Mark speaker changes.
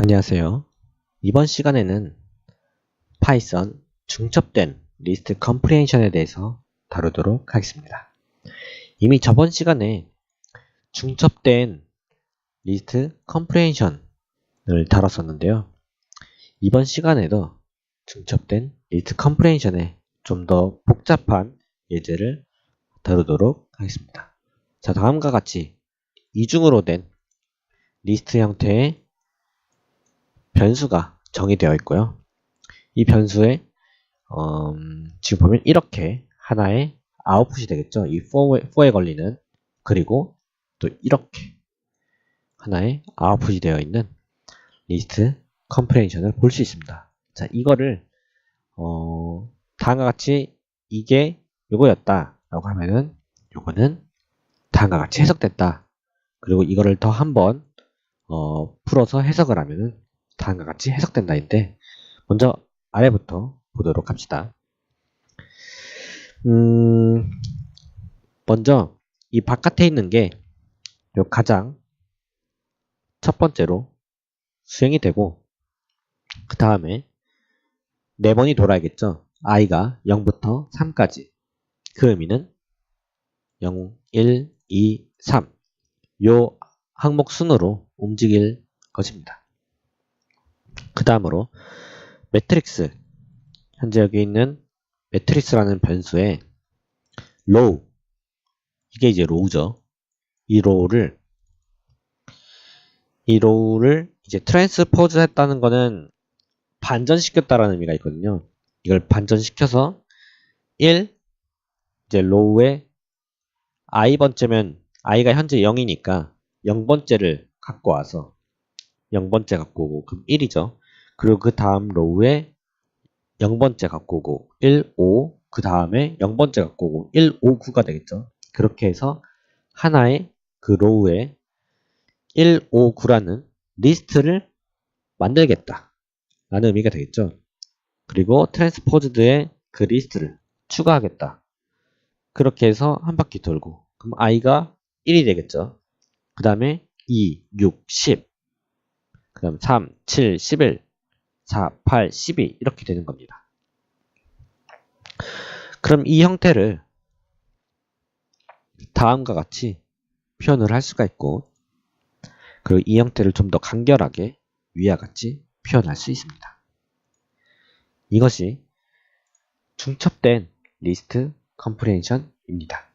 Speaker 1: 안녕하세요. 이번 시간에는 파이썬 중첩된 리스트 컴프레hension에 대해서 다루도록 하겠습니다. 이미 저번 시간에 중첩된 리스트 컴프레hension을 다뤘었는데요. 이번 시간에도 중첩된 리스트 컴프레hension의 좀더 복잡한 예제를 다루도록 하겠습니다. 자, 다음과 같이 이중으로 된 리스트 형태의 변수가 정의되어 있고요. 이 변수에 음, 지금 보면 이렇게 하나의 아웃풋이 되겠죠. 이 for에, for에 걸리는 그리고 또 이렇게 하나의 아웃풋이 되어 있는 리스트 컴프레hension을 볼 수 있습니다. 자, 이거를 어, 다음과 같이 이게 요거였다 라고 하면은 요거는 다음과 같이 해석됐다. 그리고 이거를 더 한번 어, 풀어서 해석을 하면은 다음과 같이 해석된다인데 먼저 아래부터 보도록 합시다. 음, 먼저 이 바깥에 있는 게 가장 첫 번째로 수행이 되고 그 다음에 네 번이 돌아야겠죠. i가 0부터 3까지 그 의미는 0, 1, 2, 3 요 항목 순으로 움직일 것입니다. 그 다음으로 매트릭스 현재 여기 있는 매트릭스라는 변수에 로우 이게 이제 로우죠. 이 로우를 이 로우를 이제 트랜스포즈 했다는 거는 반전시켰다라는 의미가 있거든요. 이걸 반전시켜서 1 이제 로우에 i번째면 i가 현재 0이니까 0번째를 갖고 와서 0번째 갖고 오고 그럼 1이죠. 그리고 그 다음 로우에 0번째 갖고 오고 1, 5, 그 다음에 0번째 갖고 오고 1, 5, 9가 되겠죠. 그렇게 해서 하나의 그 로우에 1, 5, 9라는 리스트를 만들겠다. 라는 의미가 되겠죠. 그리고 트랜스포즈드의 그 리스트를 추가하겠다. 그렇게 해서 한 바퀴 돌고 그럼 i가 1이 되겠죠. 그 다음에 2, 6, 10, 그 다음 3, 7, 11, 4, 8, 12 이렇게 되는 겁니다. 그럼 이 형태를 다음과 같이 표현을 할 수가 있고 그리고 이 형태를 좀 더 간결하게 위와 같이 표현할 수 있습니다. 이것이 중첩된 리스트 컴프레hension입니다.